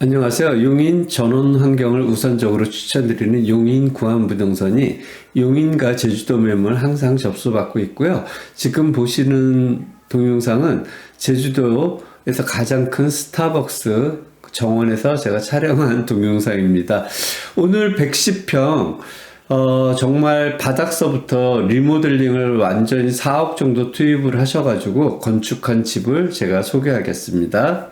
안녕하세요. 용인 전원 환경을 우선적으로 추천드리는 용인 구한부동산이 용인과 제주도 매물 항상 접수받고 있고요. 지금 보시는 동영상은 제주도에서 가장 큰 스타벅스 정원에서 제가 촬영한 동영상입니다. 오늘 110평 어, 정말 바닥서부터 리모델링을 완전히 4억 정도 투입을 하셔가지고 건축한 집을 제가 소개하겠습니다.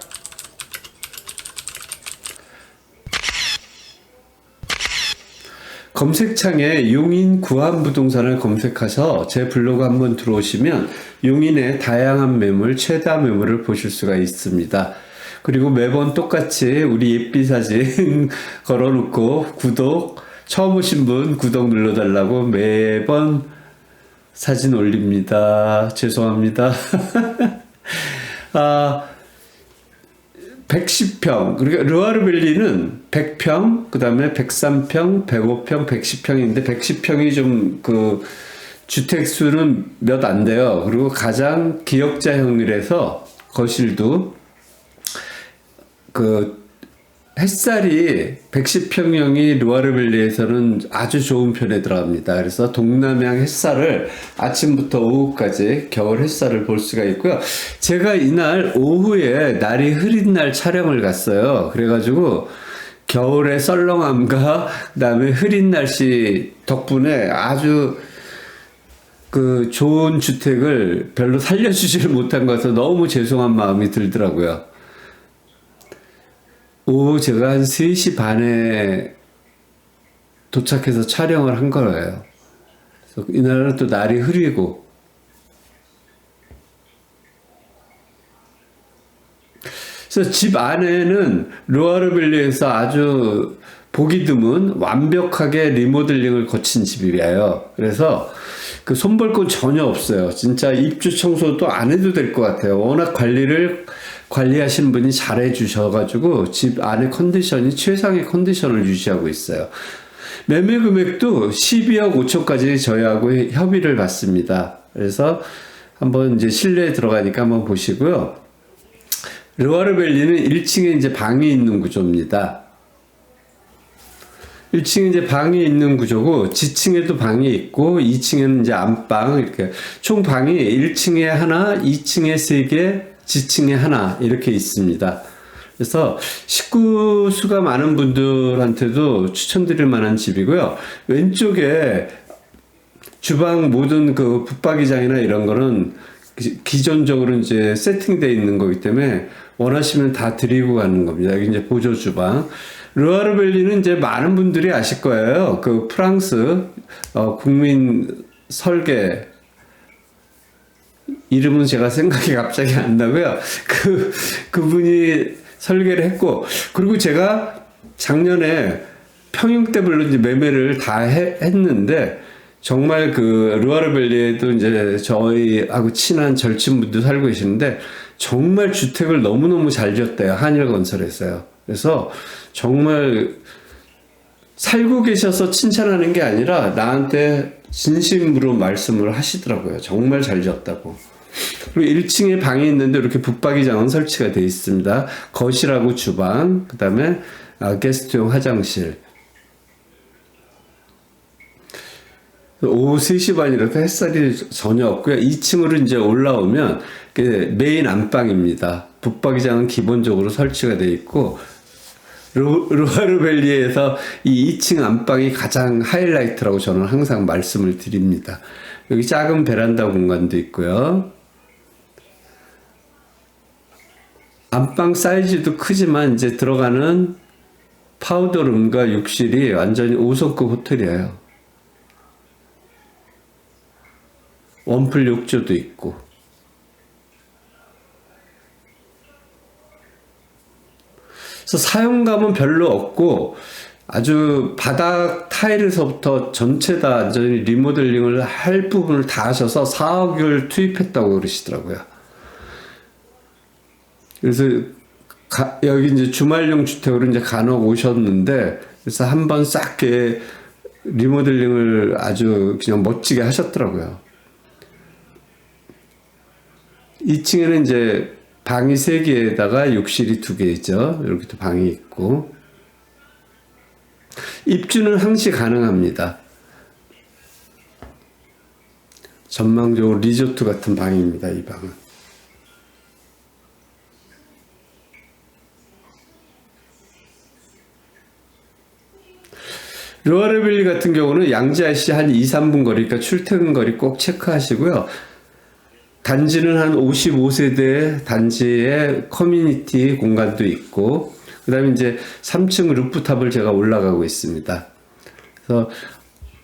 검색창에 용인 구한 부동산을 검색하셔 제 블로그 한번 들어오시면 용인의 다양한 매물, 최다 매물을 보실 수가 있습니다. 그리고 매번 똑같이 우리 예삐 사진 걸어놓고 구독, 처음 오신 분 구독 눌러달라고 매번 사진 올립니다. 죄송합니다. 아, 110평. 그러니까 르와르밸리는 100평, 그 다음에 103평, 105평, 110평인데 110평이 좀 그 주택 수는 몇 안 돼요. 그리고 가장 기역자형이라서 거실도 그 햇살이 110평형이 루아르밸리에서는 아주 좋은 편에 들어갑니다. 그래서 동남향 햇살을 아침부터 오후까지 겨울 햇살을 볼 수가 있고요. 제가 이날 오후에 날이 흐린 날 촬영을 갔어요. 그래가지고 겨울의 썰렁함과 그다음에 흐린 날씨 덕분에 아주 그 좋은 주택을 별로 살려주지를 못한 것 같아서 너무 죄송한 마음이 들더라고요. 오후 제가 한 3시 반에 도착해서 촬영을 한 거예요. 이날은 또 날이 흐리고 그래서 집 안에는 루아르빌리에서 아주 보기 드문 완벽하게 리모델링을 거친 집이에요. 그래서 그 손볼 건 전혀 없어요. 진짜 입주 청소도 안 해도 될 것 같아요. 워낙 관리를 관리하신 분이 잘해 주셔가지고 집 안의 컨디션이 최상의 컨디션을 유지하고 있어요. 매매 금액도 12억 5천까지 저희하고 협의를 받습니다. 그래서 한번 이제 실내에 들어가니까 한번 보시고요. 르와르벨리는 1층에 이제 방이 있는 구조입니다. 1층에 이제 방이 있는 구조고 지층에도 방이 있고 2층에는 이제 안방 이렇게 총 방이 1층에 하나, 2층에 3개, 지층에 하나 이렇게 있습니다. 그래서 식구 수가 많은 분들한테도 추천드릴 만한 집이고요. 왼쪽에 주방 모든 그 붙박이장이나 이런 거는 기존적으로 이제 세팅되어 있는 거기 때문에 원하시면 다 드리고 가는 겁니다. 여기 이제 보조 주방. 르와르벨리는 이제 많은 분들이 아실 거예요. 그 프랑스 어, 국민 설계 이름은 제가 생각이 갑자기 안 나고요. 그 그분이 설계를 했고 그리고 제가 작년에 평형 때별로 이제 매매를 다 해, 했는데 정말 그 루아르벨리에도 이제 저희하고 친한 절친분도 살고 계시는데 정말 주택을 너무너무 잘 지었대요. 한일 건설에서요. 그래서 정말 살고 계셔서 칭찬하는 게 아니라 나한테 진심으로 말씀을 하시더라고요. 정말 잘 지었다고. 그리고 1층에 방이 있는데 이렇게 붙박이장은 설치가 되어 있습니다. 거실하고 주방, 그 다음에 아, 게스트용 화장실. 오후 3시 반이라서 햇살이 전혀 없고요. 2층으로 이제 올라오면 메인 안방입니다. 붙박이장은 기본적으로 설치가 되어 있고 루아르밸리에서 이 2층 안방이 가장 하이라이트라고 저는 항상 말씀을 드립니다. 여기 작은 베란다 공간도 있고요. 안방 사이즈도 크지만 이제 들어가는 파우더룸과 욕실이 완전히 5성급 호텔이에요. 원풀 욕조도 있고. 그래서 사용감은 별로 없고 아주 바닥 타일에서부터 전체 다 완전히 리모델링을 할 부분을 다 하셔서 4억을 투입했다고 그러시더라고요. 그래서 가, 여기 이제 주말용 주택으로 이제 간혹 오셨는데 그래서 한번 싹 리모델링을 아주 그냥 멋지게 하셨더라고요. 2층에는 이제 방이 3개에다가 욕실이 2개죠. 이렇게 또 방이 있고. 입주는 항시 가능합니다. 전망적으로 리조트 같은 방입니다. 이 방은. 로아르빌리 같은 경우는 양지아시 한 2, 3분 거리니까 출퇴근 거리 꼭 체크하시고요. 단지는 한 55세대 단지에 커뮤니티 공간도 있고, 그 다음에 이제 3층 루프탑을 제가 올라가고 있습니다. 그래서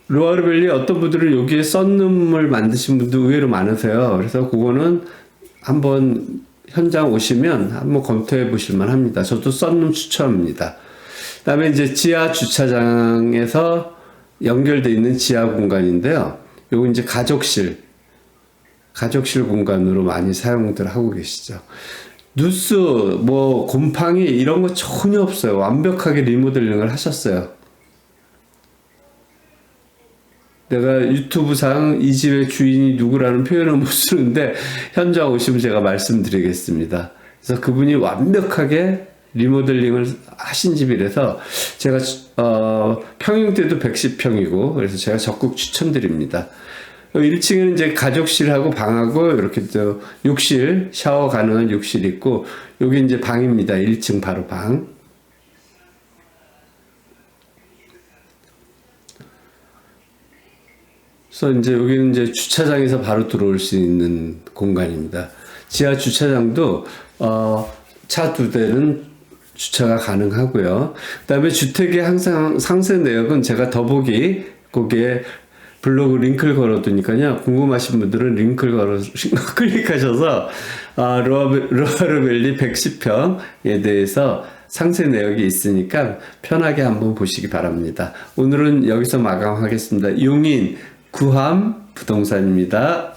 로아르밸리 어떤 분들은 여기에 썬룸을 만드신 분도 의외로 많으세요. 그래서 그거는 한번 현장 오시면 한번 검토해 보실 만 합니다. 저도 썬룸 추천합니다. 그다음에 이제 지하 주차장에서 연결돼 있는 지하 공간인데요. 요거 이제 가족실, 가족실 공간으로 많이 사용들 하고 계시죠. 누스, 뭐 곰팡이 이런 거 전혀 없어요. 완벽하게 리모델링을 하셨어요. 내가 유튜브상 이 집의 주인이 누구라는 표현을 못 쓰는데 현장 오시면 제가 말씀드리겠습니다. 그래서 그분이 완벽하게 리모델링을 하신 집이라서 제가 어, 평형대도 110평이고 그래서 제가 적극 추천드립니다. 1층에는 이제 가족실하고 방하고 이렇게 또 욕실, 샤워 가능한 욕실 있고 여기 이제 방입니다. 1층 바로 방. 그래서 이제 여기는 이제 주차장에서 바로 들어올 수 있는 공간입니다. 지하 주차장도 어, 차 두 대는 주차가 가능하고요. 그다음에 주택의 항상 상세 내역은 제가 더보기 거기에 블로그 링크를 걸어두니까요. 궁금하신 분들은 링크를 걸어 클릭하셔서 아, 로아르밸리 110평에 대해서 상세 내역이 있으니까 편하게 한번 보시기 바랍니다. 오늘은 여기서 마감하겠습니다. 용인 구함 부동산입니다.